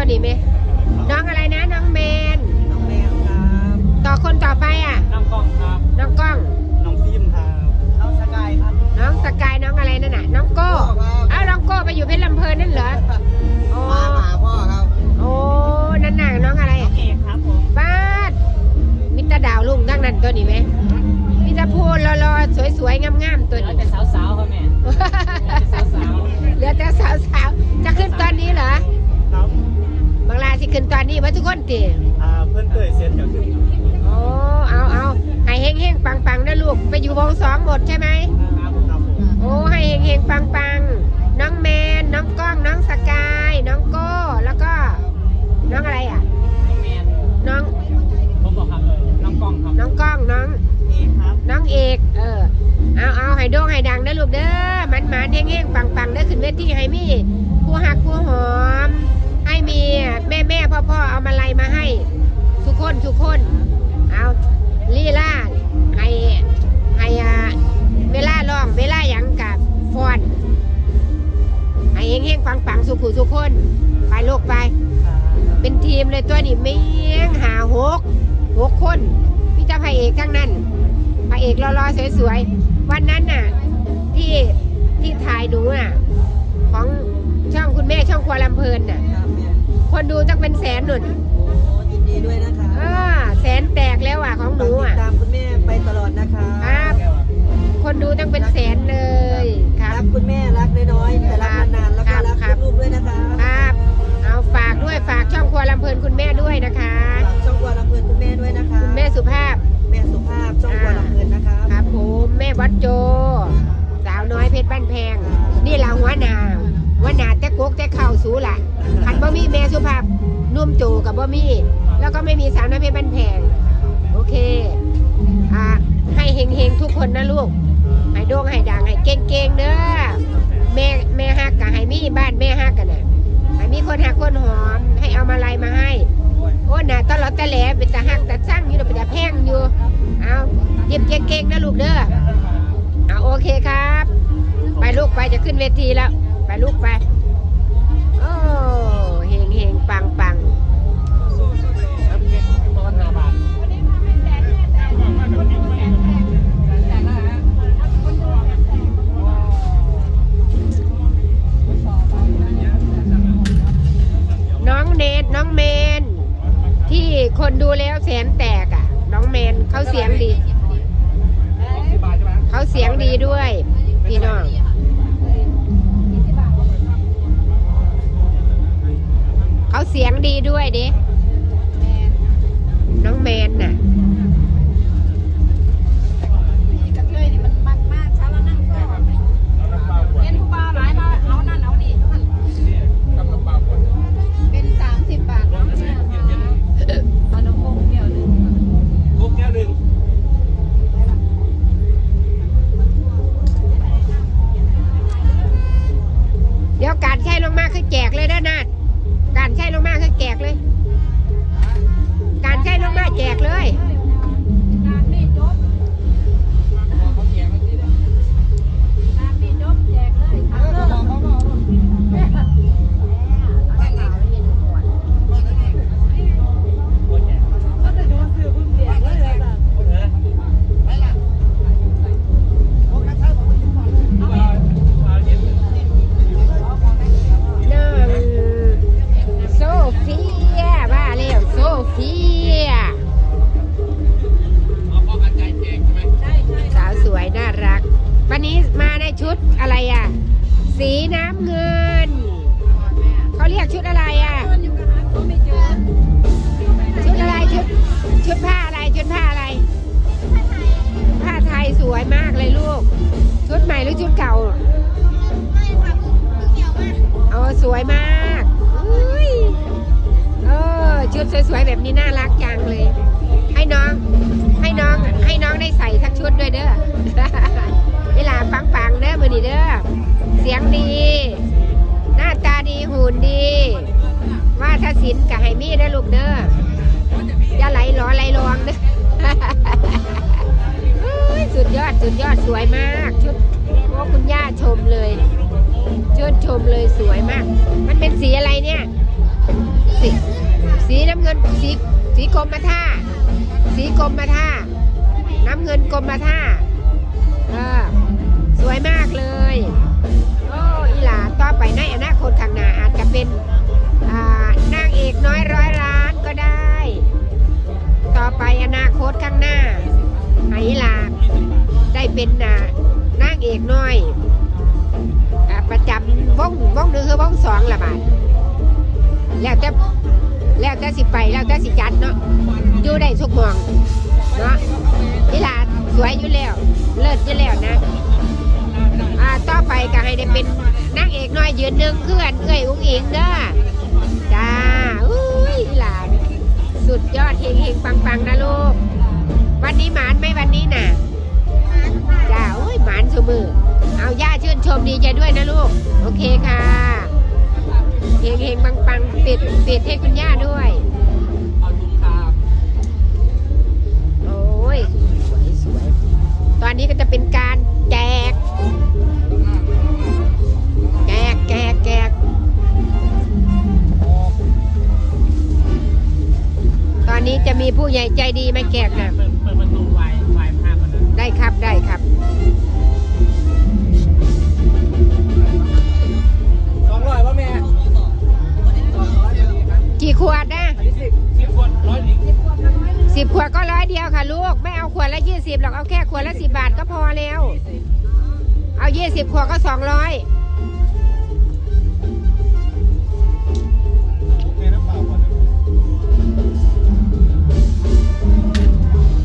ตัวนี้ไหมน้องอะไรนะน้องแมน น้องแมวครับต่อคนต่อไปอะ น้องกล้องครับ น้องก้อง น้องฟิล์มครับ น้องสกายครับ น้องสกายน้องอะไรนั่นน่ะ น้องโก้เอ้าน้องโก้ไปอยู่เพชรลำเพลิน ตีอ่าเพื่อนเตยเซียนกับขึ้นครับโอ้เอาเอาให้เฮงเฮงๆปังๆนะลูก ไปอยู่วงสองหมดใช่ไหม ครับครับผมโอ้ให้เฮงเฮงๆปังๆน้องแมน น้องก้อง น้องสกาย น้องโก้ แล้วก็ น้องอะไรอะ น้องแมนน้อง ผมบอกครับน้องกล้องครับน้องก้อง น้องเอกครับน้องเอก เออ เอาเอาให้โด่งให้ดังนะลูกเด้อมันหมานๆแห้งๆปังๆเด้อขึ้นเวทีให้มีผู้หักผู้หอ ทุกคน ไปลูกไป เป็นทีมเลยตัวนี้เมียงหาหกหกคนพี่เจ้าพระเอกทั้งนั้นพระเอกรอๆสวยๆ วันนั้นน่ะ ที่ที่ถ่ายหนูน่ะ ของช่องคุณแม่ช่องครัวลำเพลินน่ะครับแม่คนดูตั้งเป็นแสนหนุนโอ้ยินดีด้วยนะคะเออแสนแตกแล้วอะของหนูติดอะตามคุณแม่ไปตลอดนะคะครับ คนดูตั้งเป็นแสนเลยครัรับกคุณแม่รักน้อยๆแต่รักนานๆแล้วก็รักครับ ลูกๆด้วยนะคะครับ เอาฝากด้วยฝากช่องครัวลำเพลินคุณแม่ด้วยนะคะ ฝากช่องกวาลำเพลินคุณแม่ด้วยนะคะคุณแม่สุภาพ แม่สุภาพช่องกวาลำเพลินนะคะครับผมแม่วัดโจ สาวน้อยเพชรบ้านแพง นี่เราหัวหนาหัวหนาแต่กกแต่เข่าสูล่ะขันบ่มีแม่สุภาพนุ่มโจกับบ่มีแล้วก็ไม่มีสาวน้อยเพชรบ้านแพง โอเคอ่าให้เฮงเฮงๆทุกคนนะลูก ให้โด่งให้ดังให้เก่งเก่งๆเด้อแม่แม่ฮักกับให้มีบ้านแม่ฮักกันน่ะให้มีคนฮักคนหอม ให้เอามาลายมาให้ โอ้หน่าตลอดตะแหลเป็นตาฮักตาสร้างอยู่เนาะเป็นตาแพงอยู่เอาเย็บเก่งๆนะลูกเด้อเอาโอเคครับ ไปลูกไปจะขึ้นเวทีแล้ว ไปลูกไปโอ้เฮงเฮงปังปัง คนดูแล้วแสนแตกอะ น้องเมนเขาเสียงดี เขาเสียงดีด้วย พี่น้องเขาเสียงดีด้วยดิ อะไรอะ สีน้ำเงิน เขาเรียกชุดอะไรอะเพื่อนอยู่กันนะก็ไม่เจอชุดอะไรชุดชุดผ้าอะไรชุดผ้าอะไร ผ้าไทยสวยมากเลยลูก ชุดใหม่หรือชุดเก่าโอ้สวยมากอุ้ยเออชุดสวยๆแบบนี้น่ารักจังเลย มเลยสวยมาก มันเป็นสีอะไรเนี่ย สีสีน้ำเงินสีสีกรมท่า สีกรมท่า น้ำเงินกรมท่าเออสวยมากเลยโอ้อีหลาต่อไปในอนาคตข้างหน้าอาจจะเป็นอ่านางเอกน้อยร้อยล้านก็ได้ ต่อไปอนาคตข้างหน้าไหอีหลาได้เป็นอ่านางเอกน้อย ประจำวงวงหนึ่งคือวงสองละบาทแล้วแต่แล้วแต่สิไปแล้วแต่สิจัดเนาะอยู่ได้ทุกหมองเนาะอีหลาสวยอยู่แล้ว เลิศอยู่แล้วนะอ่าต่อไปก็ให้ได้เป็นนางเอกน้อยยืนหนึ่งคืออันเอ้ยอุ้งอิงเด้อจ้าอุ้ยหลานสุดยอดเฮงเฮงปังปังนะลูก วันนี้หมานไหมวันนี้น่ะ ใจด้วยนะลูก โอเคค่ะเฮงเฮงปังปังปิดปิดให้คุณย่าด้วยเอาถุงคาโอ้ยสวยสวยตอนนี้ก็จะเป็นการแจก แจกแจกแจกตอนนี้จะมีผู้ใหญ่ใจดีมาแจกนะ ยี่สิบหรอกเอาแค่ขวดละสิบบาทก็พอแล้ว เอายี่สิบขวดก็สองร้อย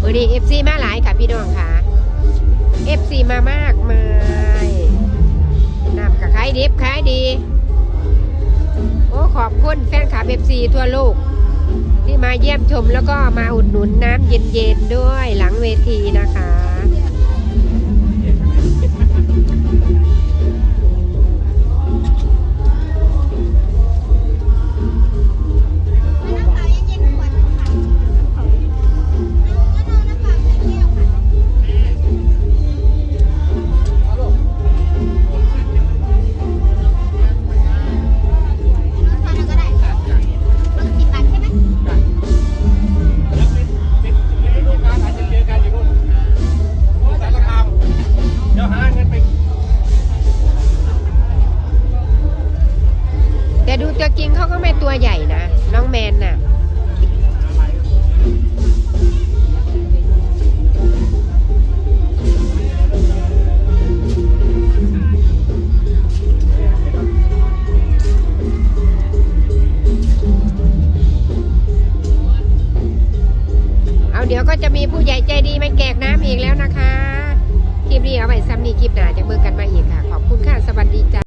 วันนี้เอฟซีมาหลายค่ะพี่น้องค่ะเอฟซีมามากมายนำกับขายดิบขายดี โอ้ขอบคุณแฟนคลับเอฟซีทั่วโลก ที่มาเยี่ยมชมแล้วก็มาอุดหนุนน้ำเย็นๆด้วยหลังเวทีนะคะ แต่ดูตัวจริงเขาก็ไม่ตัวใหญ่นะ น้องแมนน่ะ